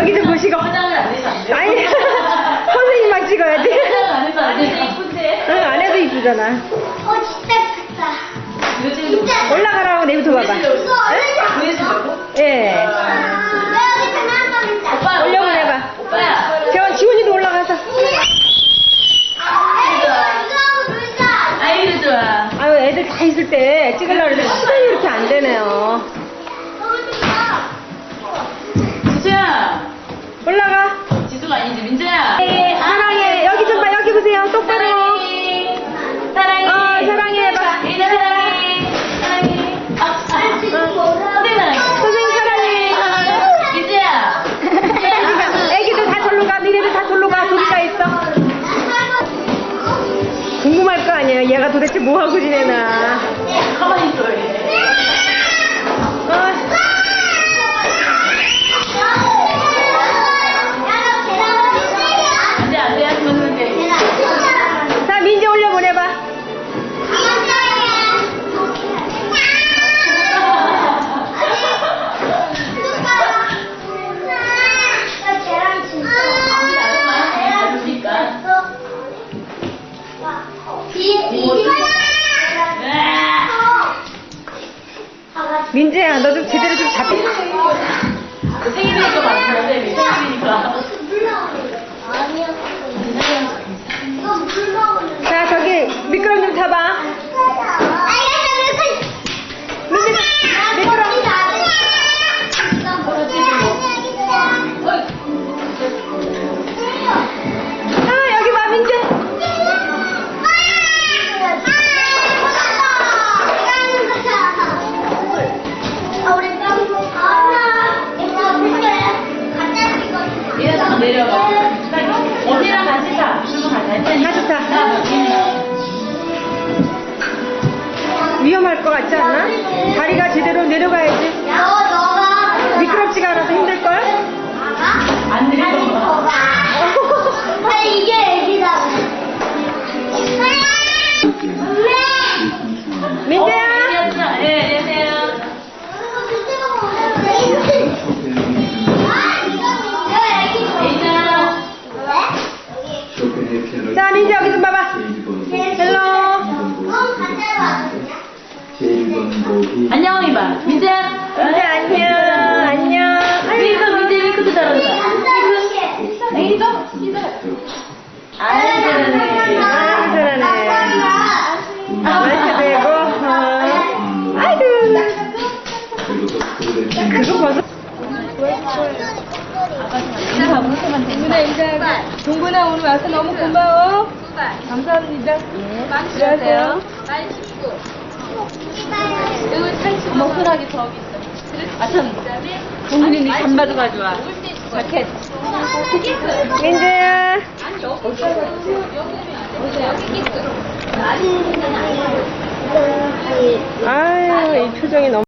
여기 좀 보시고. 화장을 안 해서 안 돼요? 아니, 선생님만 찍어야지. 응, 안 해도 이쁘잖아. 어 진짜 크다. 진짜. 올라가라고 내부터 봐봐. 어디서? 보여주려고? 예. 여기 장난감 있다. 오빠 올려보. 내봐. 오빠야 재원, 올라가서. 좋아 아유, 애들 다 있을 때 찍으려고 그러는데 시간이 이렇게 안 되네요. 지수가 아니지 민재야 네, 사랑해. 여기 좀 봐, 여기 보세요. 똑바로. 사랑해 사랑해 어, 사랑해 해봐. 민재 사랑해 사랑해 아, 아, 선생님 사랑해 선생님 사랑해. 민재야 애기들 다 절로 가. 니네들 다 절로 가. 둘이 가 있어. 궁금할 거 아니에요. 얘가 도대체 뭐 하고 지내나. 가만히 있어 얘 민재야, 너 좀 제대로 좀 잡히. 생일이니까 맞는데 생일이니까 자, 저기 미끄럼 좀 타봐. 위험할 것 같지 않나? 다리가 제대로 내려가야지. 미끄럽지가 않아서 힘들걸? 안 내려가 이게 애기다. 민재야! 예 안녕하세요 애인아 자, 민재 여기 안녕 이봐 민재야 민재 안녕. 안녕. 민재 민재 링크도 잘한다 애기도 아유 잘하네 아이고, 잘하네. 마이크 대고. 어. 아이고. 그거 벌써. 동근아 이제 동근아 오늘 와서 너무 고마워. 감사합니다. 들어가세요. 여기 찬스 먹으라기 저기 있어. 아참. 동근이 네 잠바도 가져와. 자켓. 민재야. 아유, 이 표정이 너무.